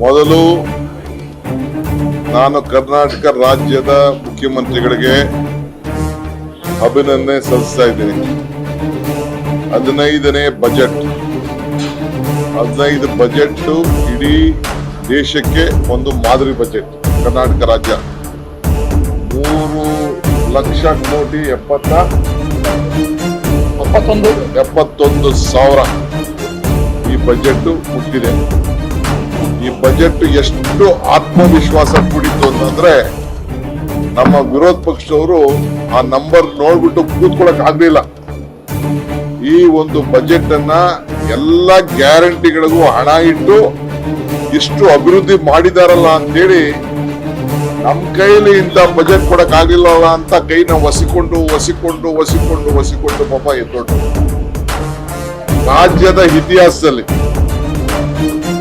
ಮೊದಲು ನಾನು ಕರ್ನಾಟಕ ರಾಜ್ಯದ ಮುಖ್ಯಮಂತ್ರಿಗಳಿಗೆ ಅಭಿನಂದನೆ ಸಲ್ಲಿಸ್ತಾ ಇದ್ದೀನಿ. ಹದಿನೈದನೇ ಬಜೆಟ್. ಹದಿನೈದು ಬಜೆಟ್ ಇಡೀ ದೇಶಕ್ಕೆ ಒಂದು ಮಾದರಿ ಬಜೆಟ್ ಕರ್ನಾಟಕ ರಾಜ್ಯ. ಮೂರು ಲಕ್ಷ ಕೋಟಿ ಎಪ್ಪತ್ತ ಎಪ್ಪತ್ತೊಂದು. ಎಪ್ಪತ್ತೊಂದು ಸಾವಿರ ಈ ಬಜೆಟ್ ಮುಟ್ಟಿದೆ. ಈ ಬಜೆಟ್ ಎಷ್ಟು ಆತ್ಮವಿಶ್ವಾಸ ಕೂಡಿತ್ತು ಅಂತಂದ್ರೆ ನಮ್ಮ ವಿರೋಧ ಪಕ್ಷದವರು ಆ ನಂಬರ್ ನೋಡ್ಬಿಟ್ಟು ಕೂತ್ಕೊಳಕ್ ಆಗ್ಲಿಲ್ಲ. ಈ ಒಂದು ಬಜೆಟ್ ಅನ್ನ ಎಲ್ಲ ಗ್ಯಾರಂಟಿಗಳಿಗೂ ಹಣ ಇಟ್ಟು ಇಷ್ಟು ಅಭಿವೃದ್ಧಿ ಮಾಡಿದಾರಲ್ಲ ಅಂತೇಳಿ ನಮ್ ಕೈಲಿ ಇಂಥ ಬಜೆಟ್ ಕೊಡಕ್ ಆಗಿಲ್ಲಲ್ಲ ಅಂತ ಕೈನ ಒಸಿಕೊಂಡು ಒಸಿಕೊಂಡು ಒಸಿಕೊಂಡು ಒಸಿಕೊಂಡು ಪಾಪ ಎದ್ದೊಟ್ಟು ರಾಜ್ಯದ ಇತಿಹಾಸದಲ್ಲಿ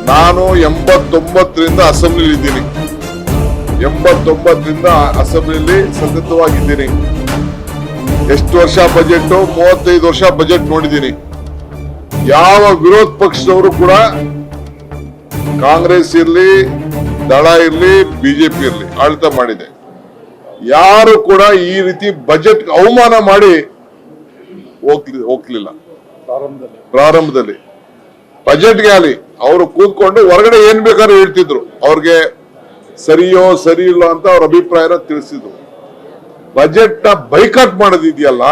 ನಾನು ಎಂಬತ್ತೊಂಬತ್ತರಿಂದ ಅಸೆಂಬ್ಲಿಲಿ ಇದ್ದೀನಿ ಎಂಬತ್ತೊಂಬತ್ತರಿಂದ ಅಸೆಂಬ್ಲಿಲಿ ಸತತವಾಗಿದ್ದೀನಿ. ಎಷ್ಟು ವರ್ಷ ಬಜೆಟ್? ಮೂವತ್ತೈದು ವರ್ಷ ಬಜೆಟ್ ನೋಡಿದ್ದೀನಿ. ಯಾವ ವಿರೋಧ ಪಕ್ಷದವರು ಕೂಡ ಕಾಂಗ್ರೆಸ್ ಇರಲಿ, ದಳ ಇರಲಿ, ಬಿಜೆಪಿ ಇರಲಿ, ಆಡಳಿತ ಮಾಡಿದೆ. ಯಾರು ಕೂಡ ಈ ರೀತಿ ಬಜೆಟ್ ಅವಮಾನ ಮಾಡಿ ಹೋಗ್ಲಿ ಹೋಗ್ಲಿಲ್ಲ. ಪ್ರಾರಂಭದಲ್ಲಿ. ಬಜೆಟ್ಗೆ ಆಗಲಿ ಅವರು ಕೂತ್ಕೊಂಡು ಹೊರಗಡೆ ಏನ್ ಬೇಕಾದ್ರೂ ಹೇಳ್ತಿದ್ರು. ಅವ್ರಿಗೆ ಸರಿಯೋ ಸರಿ ಇಲ್ಲೋ ಅಂತ ಅವ್ರ ಅಭಿಪ್ರಾಯನ ತಿಳಿಸಿದ್ರು. ಬಜೆಟ್ನ ಬೈಕಾಟ್ ಮಾಡೋದಿದೆಯಲ್ಲ,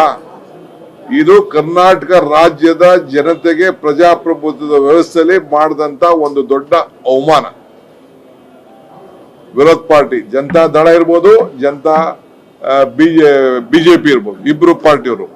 ಇದು ಕರ್ನಾಟಕ ರಾಜ್ಯದ ಜನತೆಗೆ ಪ್ರಜಾಪ್ರಭುತ್ವದ ವ್ಯವಸ್ಥೆಯಲ್ಲಿ ಮಾಡಿದಂತ ಒಂದು ದೊಡ್ಡ ಅವಮಾನ. ವಿರೋಧ ಪಾರ್ಟಿ, ಜನತಾ ದಳ ಇರ್ಬೋದು, ಜನತಾ ಬಿಜೆ, ಬಿಜೆಪಿ ಇರ್ಬೋದು, ಇಬ್ರು ಪಾರ್ಟಿಯವರು.